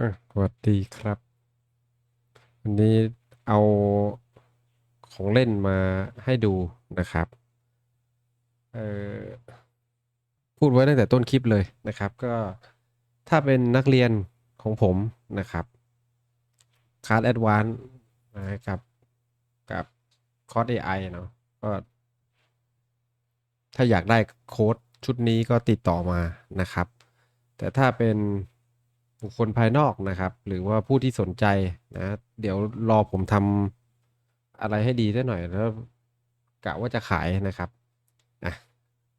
อะสวัสดีครับ วันนี้เอาของเล่นมาให้ดูนะครับเออพูดไว้ตั้งแต่ต้นคลิปเลยนะครับ ก็ถ้าเป็นนักเรียนของผมนะครับคลาสแอดวานซ์นะครับกับคอร์ส AI เนาะก็ ถ้าอยากได้โค้ดชุดนี้ก็ติดต่อมานะครับ แต่ถ้าเป็น บุคคลภายนอกนะครับ หรือว่าผู้ที่สนใจนะ เดี๋ยวรอผมทำอะไรให้ดีได้หน่อยแล้วกะว่าจะขายนะครับอะ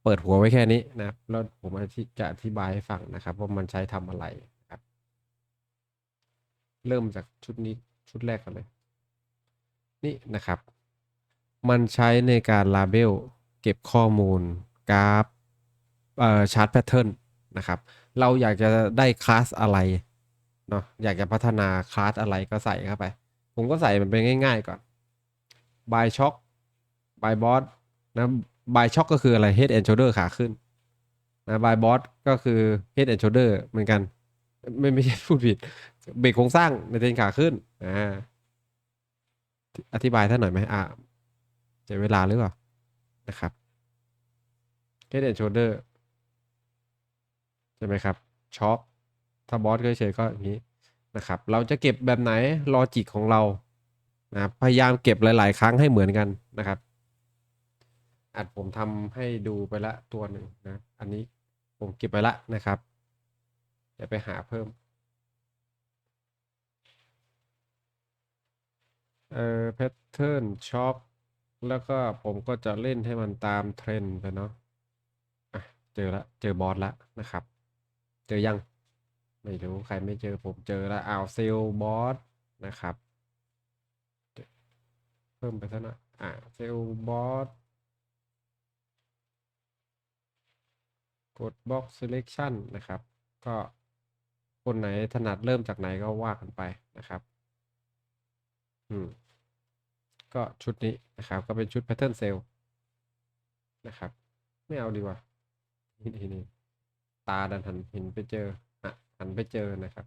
เปิดหัวไว้แค่นี้นะแล้วผมจะอธิบายให้ฟังนะครับ ว่ามันใช้ทำอะไรครับ เริ่มจากชุดนี้ชุดแรกกันเลย นี่นะครับ มันใช้ในการลาเบลเก็บข้อมูลกราฟเอ่อชาร์ตแพทเทิร์นนะครับ เราอยากจะได้คลาสอะไรเนาะอยากจะพัฒนาคลาสอะไรก็ใส่เข้าไป ผมก็ใส่มันเป็นง่าย ๆ ก่อน buy shock buy bot นะ buy shock ก็คืออะไร head and shoulder ขาขึ้นนะ buy bot ก็คือ head and shoulder เหมือนกัน ไม่ไม่ใช่พูดผิด เบรกโครงสร้างในเทรนขาขึ้นอ่าอธิบายท่านหน่อยไหมอ่าเสียเวลาหรือเปล่านะครับ head and shoulder ใช่ไหมครับช็อคถ้าบอสเฉยๆก็อย่างนี้นะครับ เราจะเก็บแบบไหนลอจิกของเรานะพยายามเก็บหลาย ๆ ครั้งให้เหมือนกันนะครับ อัดผมทำให้ดูไปละตัวหนึ่งนะ อันนี้ผมเก็บไปละนะครับเดี๋ยวไปหาเพิ่มเอ่อแพทเทิร์นช็อปแล้วก็ผมก็จะเล่นให้มันตามเทรนด์ไปเนาะอะเจอละเจอบอสละนะครับ เจอยัง ไม่รู้ใครไม่เจอผมเจอแล้วอ้าวเซลบอสนะครับ เพิ่มไปซะน่อยอ่าเซลบอสกด Box Selection นะครับ ก็คนไหนถนัดเริ่มจากไหนก็ว่ากันไปนะครับ อืม ก็ชุดนี้นะครับ ก็เป็นชุด Pattern Cell นะครับ ไม่เอาดีกว่า นี่นี่ ตาดันหันหินไปเจอหันไปเจอนะครับ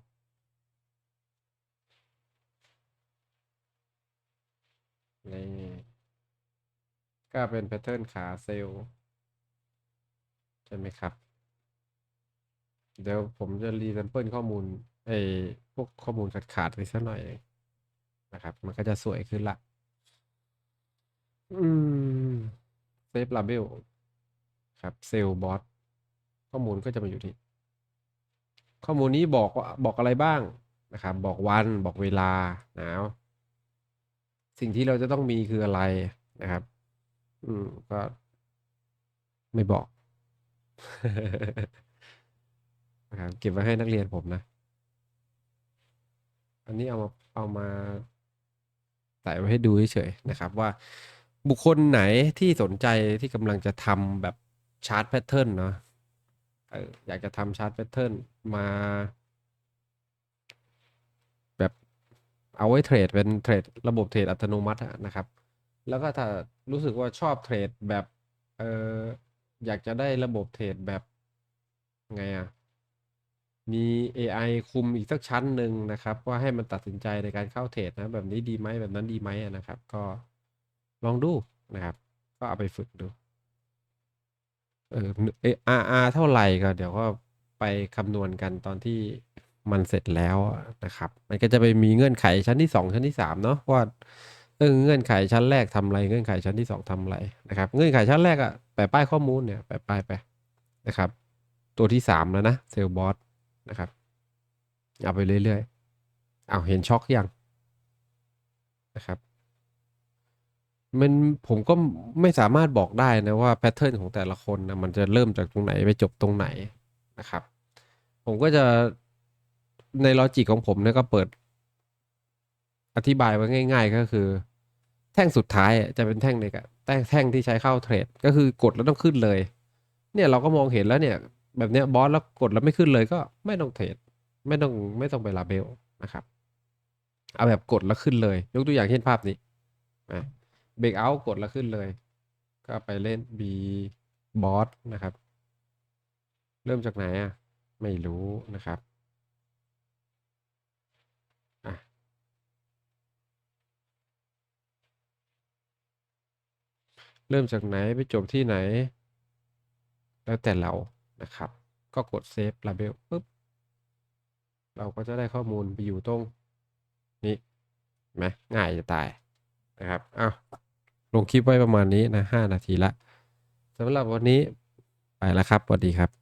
นี่ก็เป็นแพทเทิร์นขาเซลล์ใช่ไหมครับ เดี๋ยวผมจะรีแซมเปิลข้อมูลไอ้พวกข้อมูลขาดๆไปสักหน่อยนะครับ มันก็จะสวยขึ้นละ อืมเซฟลาเบลครับเซลบอส ข้อมูลก็จะมาอยู่ที่ ข้อมูลนี้บอกว่าบอกอะไรบ้างนะครับ บอกวันบอกเวลานะสิ่งที่เราจะต้องมีคืออะไรนะครับ อืมก็ไม่บอกนะครับเก็บไว้ให้นักเรียนผมนะ อันนี้เอามาเอามาใส่ไว้ให้ดูเฉยๆนะครับ ว่าบุคคลไหนที่สนใจที่กำลังจะทำแบบชาร์ตแพทเทิร์นเนาะ อออยากจะทำชาร์ตแพทเทิร์นมา แบบเอาไว้เทรดเป็นเทรดระบบเทรดอัตโนมัตินะครับ แล้วก็ถ้ารู้สึกว่าชอบเทรดแบบเอออยากจะได้ระบบเทรดแบบไงอะมี AI คุมอีกสักชั้นหนึ่งนะครับ ว่าให้มันตัดสินใจในการเข้าเทรดนะ แบบนี้ดีไหมแบบนั้นดีไหมนะครับ ก็ลองดูนะครับ ก็เอาไปฝึกดู เออเออาอาเท่าไหร่ก็เดี๋ยวก็ไปคำนวณกันตอนที่มันเสร็จแล้วนะครับ มันก็จะไปมีเงื่อนไขชั้นที่สองชั้นที่สามเนาะว่าเออเงื่อนไขชั้นแรกทำอะไรเงื่อนไขชั้นที่สองทำอะไรนะครับ เงื่อนไขชั้นแรกอะแปะป้ายข้อมูลเนี่ยแปะป้ายไปนะครับ ตัวที่สามแล้วนะเซลบอสนะครับเอาไปเรื่อยๆเอาเห็นช็อกยังนะครับ มัน ผมก็ไม่สามารถบอกได้นะว่าแพทเทิร์นของแต่ละคนนะมันจะเริ่มจากตรงไหนไปจบตรงไหนนะครับ ผมก็จะในลอจิกของผมเนี่ยก็เปิด อธิบายไว้ง่าย ๆ ก็คือ แท่งสุดท้ายอะจะเป็นแท่งเด็กแท่งแท่งที่ใช้เข้าเทรด ก็คือกดแล้วต้องขึ้นเลย เนี่ยเราก็มองเห็นแล้วเนี่ย แบบเนี้ยบอสแล้วกดแล้วไม่ขึ้นเลยก็ไม่ต้องเทรดไม่ต้องไม่ต้องไปลาเบลนะครับ เอาแบบกดแล้วขึ้นเลย ยกตัวอย่างเช่นภาพนี้อะ เบรกเอากดแล้วขึ้นเลย ก็ไปเล่น B บอสนะครับ เริ่มจากไหนอะ ไม่รู้นะครับเริ่มจากไหนไปจบที่ไหน แล้วแต่เรานะครับ ก็กดเซฟลาเบลปุ๊บ เราก็จะได้ข้อมูลไปอยู่ตรงนี้ไหมง่ายจะตายนะครับอ้าว ลงคลิปไว้ประมาณนี้นะ5นาทีละสำหรับวันนี้ไปแล้วครับสวัสดีครับ